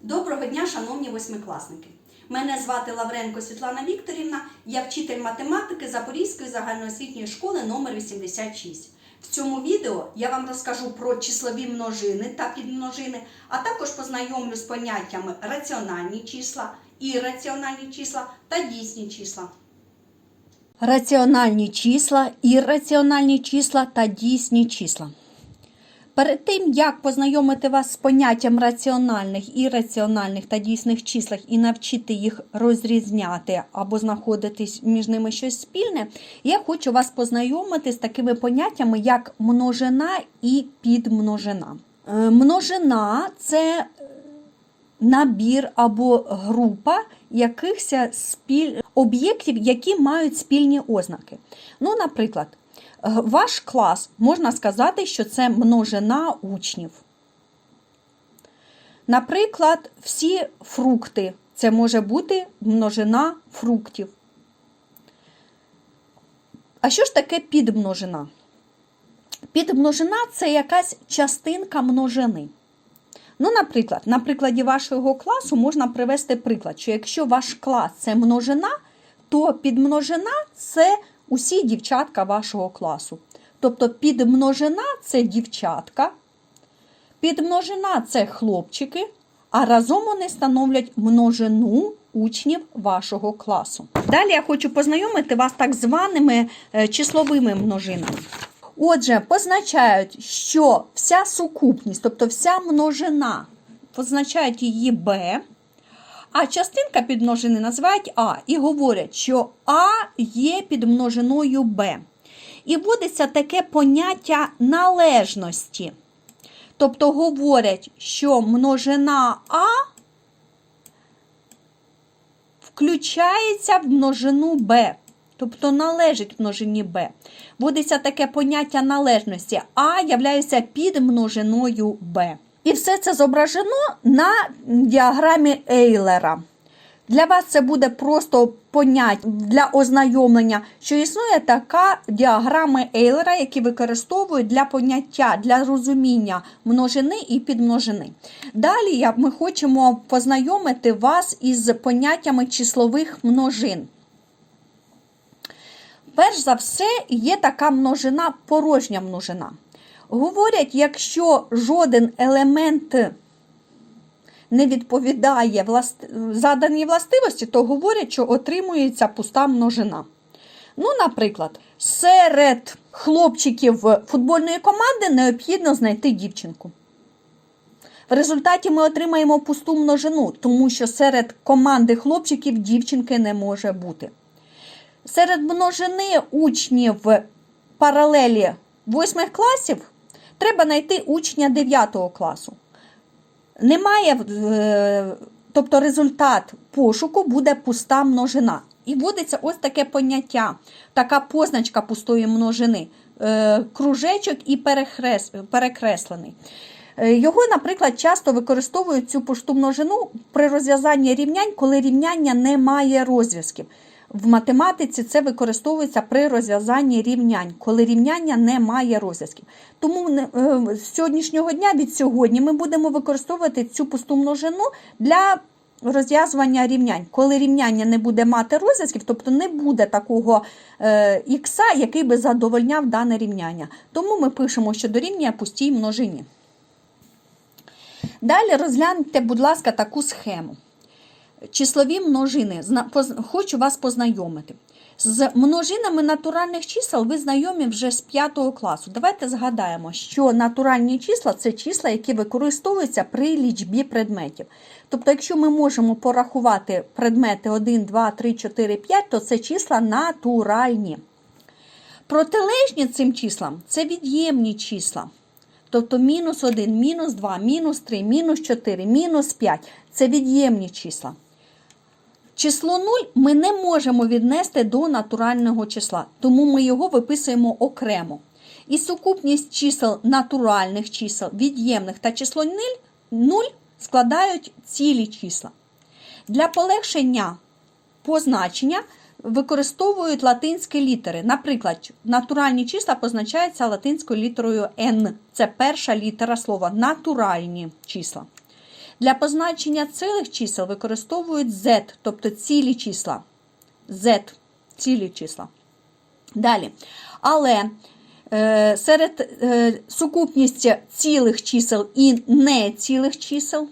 Доброго дня, шановні восьмикласники. Мене звати Лавренко Світлана Вікторівна, я вчитель математики Запорізької загальноосвітньої школи номер 86. В цьому відео я вам розкажу про числові множини та підмножини, а також познайомлю з поняттями раціональні числа, ірраціональні числа та дійсні числа. Раціональні числа, ірраціональні числа та дійсні числа. Перед тим, як познайомити вас з поняттям раціональних, ірраціональних та дійсних числах і навчити їх розрізняти або знаходитись між ними щось спільне, я хочу вас познайомити з такими поняттями, як множина і підмножина. Е, Множина це набір або група якихось спіль... об'єктів, які мають спільні ознаки. Ну, наприклад, ваш клас можна сказати, що це множина учнів. Наприклад, всі фрукти це може бути множина фруктів. А що ж таке підмножина? Підмножина це якась частинка множини. Ну, наприклад, на прикладі вашого класу можна привести приклад, що якщо ваш клас це множина, то підмножина це усі дівчатка вашого класу. Тобто підмножина це дівчатка, підмножина це хлопчики, а разом вони становлять множину учнів вашого класу. Далі я хочу познайомити вас так званими е, числовими множинами. Отже, позначають, що вся сукупність, тобто вся множина, позначають її b, а частинка підмножини називають А і говорять, що А є підмножиною Б. І вводиться таке поняття належності. Тобто говорять, що множина А включається в множину Б. Тобто належить множині b. Вводиться таке поняття належності, а являється підмножиною b. І все це зображено на діаграмі Ейлера. Для вас це буде просто поняття для ознайомлення, що існує така діаграма Ейлера, які використовують для поняття, для розуміння множини і підмножини. Далі ми хочемо познайомити вас із поняттями числових множин. Перш за все, є така множина, порожня множина. Говорять, якщо жоден елемент не відповідає власт- заданій властивості, то говорять, що отримується пуста множина. Ну, наприклад, серед хлопчиків футбольної команди необхідно знайти дівчинку. В результаті ми отримаємо пусту множину, тому що серед команди хлопчиків дівчинки не може бути. Серед множини учнів паралелі 8 класів треба знайти учня 9 класу. Немає, е, тобто результат пошуку буде пуста множина. І вводиться ось таке поняття, така позначка пустої множини, е, кружечок і перекреслений. Е, Його, наприклад, часто використовують цю пусту множину при розв'язанні рівнянь, коли рівняння не має розв'язків. В математиці це використовується при розв'язанні рівнянь, коли рівняння не має розв'язків. Тому е, з сьогоднішнього дня від сьогодні ми будемо використовувати цю пусту множину для розв'язування рівнянь. Коли рівняння не буде мати розв'язків, тобто не буде такого е, ікса, який би задовольняв дане рівняння. Тому ми пишемо, що дорівнює пустій множині. Далі розгляньте, будь ласка, таку схему. Числові множини. Хочу вас познайомити. З множинами натуральних чисел ви знайомі вже з 5 класу. Давайте згадаємо, що натуральні числа це числа, які використовуються при лічбі предметів. Тобто, якщо ми можемо порахувати предмети 1, 2, 3, 4, 5, то це числа натуральні. Протилежні цим числам це від'ємні числа. Тобто мінус 1, мінус 2, мінус 3, мінус 4, мінус 5 це від'ємні числа. Число 0 ми не можемо віднести до натурального числа, тому ми його виписуємо окремо. І сукупність чисел натуральних чисел, від'ємних та число 0 складають цілі числа. Для полегшення позначення використовують латинські літери. Наприклад, натуральні числа позначаються латинською літерою N. Це перша літера слова натуральні числа. Для позначення цілих чисел використовують z, тобто цілі числа. z, цілі числа. Далі. Але е, серед е, сукупність цілих чисел і нецілих чисел,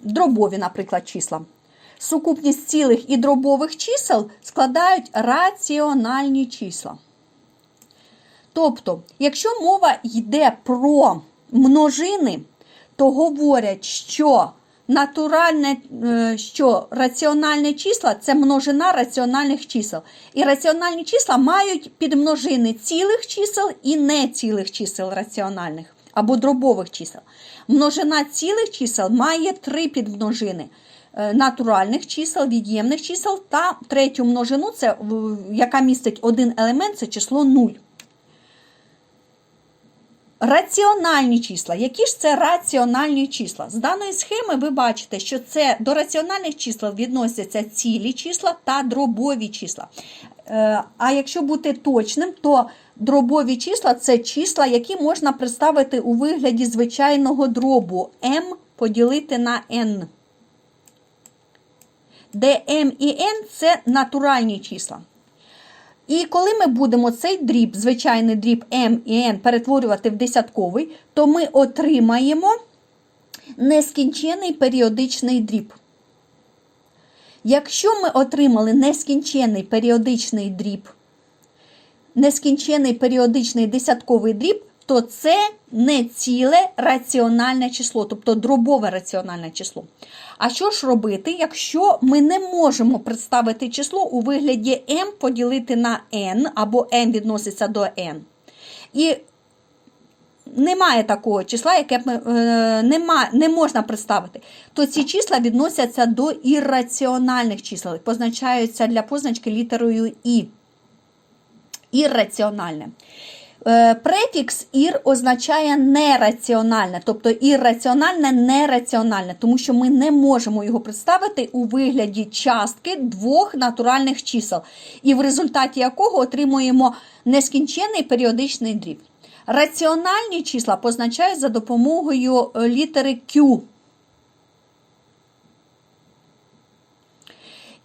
дробові, наприклад, числа. Сукупність цілих і дробових чисел складають раціональні числа. Тобто, якщо мова йде про множини, то говорять, що натуральне, е, що раціональне числа це множина раціональних чисел. І раціональні числа мають підмножини цілих чисел і нецілих чисел раціональних або дробових чисел. Множина цілих чисел має три підмножини. е, Натуральних чисел, від'ємних чисел та третю множину, це, яка містить один елемент, це число 0. Раціональні числа. Які ж це раціональні числа? З даної схеми ви бачите, що це до раціональних чисел відносяться цілі числа та дробові числа. Е, А якщо бути точним, то дробові числа це числа, які можна представити у вигляді звичайного дробу m поділити на n. Де m і n це натуральні числа. І коли ми будемо цей дріб, звичайний дріб m і n перетворювати в десятковий, то ми отримаємо нескінчений періодичний дріб. Якщо ми отримали нескінчений періодичний дріб, нескінчений періодичний десятковий дріб, то це не ціле раціональне число, тобто дробове раціональне число. А що ж робити, якщо ми не можемо представити число у вигляді m поділити на n, або m відноситься до n? І немає такого числа, яке б е, нема, не можна представити, то ці числа відносяться до ірраціональних чисел, позначаються для позначки літерою І. Ірраціональне. Е, Префікс ір означає нераціональне, тобто ірраціональне, нераціональне, тому що ми не можемо його представити у вигляді частки двох натуральних чисел, і в результаті якого отримуємо нескінчений періодичний дріб. Раціональні числа позначають за допомогою е, літери Q.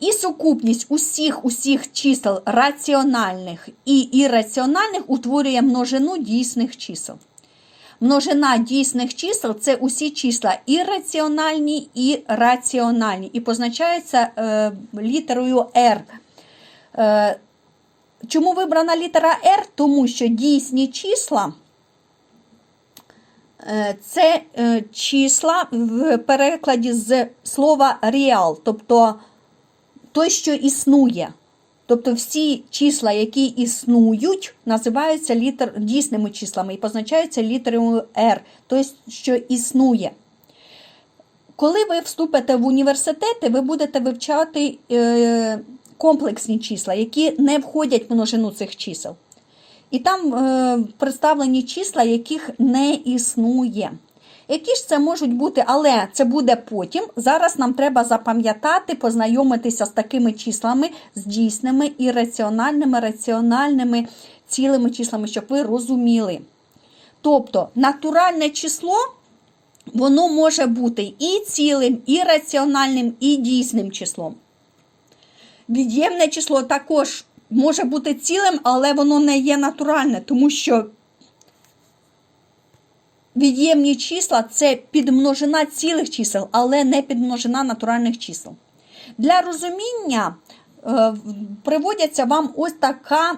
І сукупність усіх усіх чисел раціональних і ірраціональних утворює множину дійсних чисел. Множина дійсних чисел це усі числа ірраціональні і раціональні, і позначаються е, літерою R. Е, чому вибрана літера R? Тому що дійсні числа е, це е, числа в перекладі з слова real, тобто той, що існує. Тобто всі числа, які існують, називаються літер, дійсними числами і позначаються літерою R, тобто, що існує. Коли ви вступите в університети, ви будете вивчати е, комплексні числа, які не входять в множину цих чисел. І там е, представлені числа, яких не існує. Які ж це можуть бути, але це буде потім. Зараз нам треба запам'ятати, познайомитися з такими числами, з дійсними і раціональними, раціональними цілими числами, щоб ви розуміли. Тобто натуральне число, воно може бути і цілим, і раціональним, і дійсним числом. Від'ємне число також може бути цілим, але воно не є натуральне, тому що від'ємні числа це підмножина цілих чисел, але не підмножина натуральних чисел. Для розуміння е, приводяться вам ось така,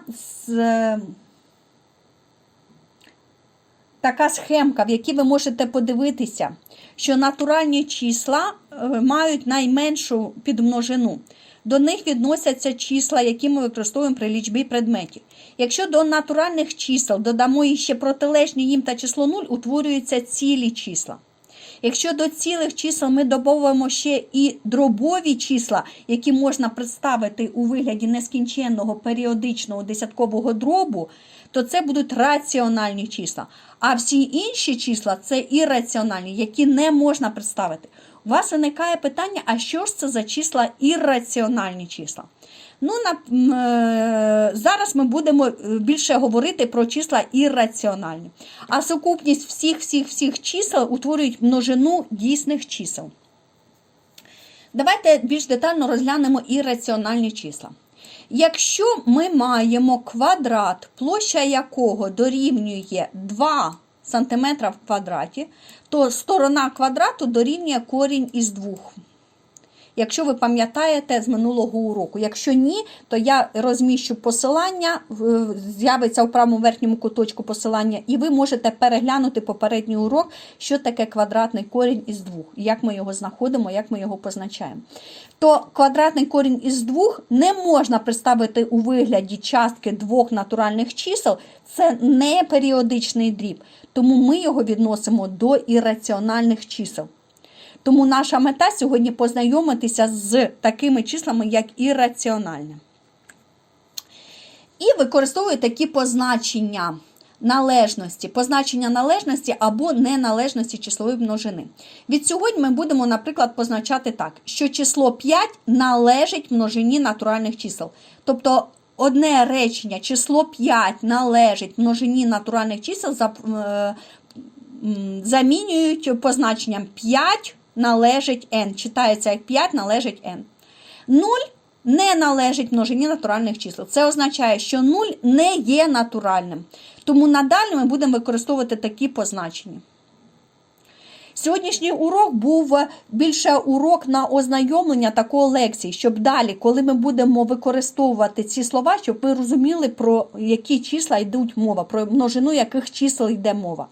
така схемка, в якій ви можете подивитися, що натуральні числа е, мають найменшу підмножину. До них відносяться числа, які ми використовуємо при лічбі предметів. Якщо до натуральних чисел додамо іще протилежні їм та число 0, утворюються цілі числа. Якщо до цілих чисел ми додаємо ще і дробові числа, які можна представити у вигляді нескінченного періодичного десяткового дробу, то це будуть раціональні числа. А всі інші числа це ірраціональні, які не можна представити. У вас виникає питання, а що ж це за числа ірраціональні числа? Ну, на, е, зараз ми будемо е, більше говорити про числа ірраціональні. А сукупність всіх всіх всіх чисел утворюють множину дійсних чисел. Давайте більш детально розглянемо ірраціональні числа. Якщо ми маємо квадрат, площа якого дорівнює 2 см в квадраті, то сторона квадрату дорівнює корінь із 2. Якщо ви пам'ятаєте з минулого уроку. Якщо ні, то я розміщу посилання, з'явиться в правому верхньому куточку посилання, і ви можете переглянути попередній урок, що таке квадратний корінь із двох, як ми його знаходимо, як ми його позначаємо. То квадратний корінь із двох не можна представити у вигляді частки двох натуральних чисел, це не періодичний дріб, тому ми його відносимо до ірраціональних чисел. Тому наша мета сьогодні познайомитися з такими числами, як ірраціональне. І використовую такі позначення належності, позначення належності або неналежності числової множини. Від сьогодні ми будемо, наприклад, позначати так, що число 5 належить множині натуральних чисел. Тобто одне речення, число 5 належить множині натуральних чисел, е, замінюють позначенням 5 належить n. Читається як 5 належить n. 0 не належить множині натуральних чисел. Це означає, що 0 не є натуральним. Тому надалі ми будемо використовувати такі позначення. Сьогоднішній урок був більше урок на ознайомлення такого лекції, щоб далі, коли ми будемо використовувати ці слова, щоб ви розуміли, про які числа йдуть мова, про множину яких чисел йде мова.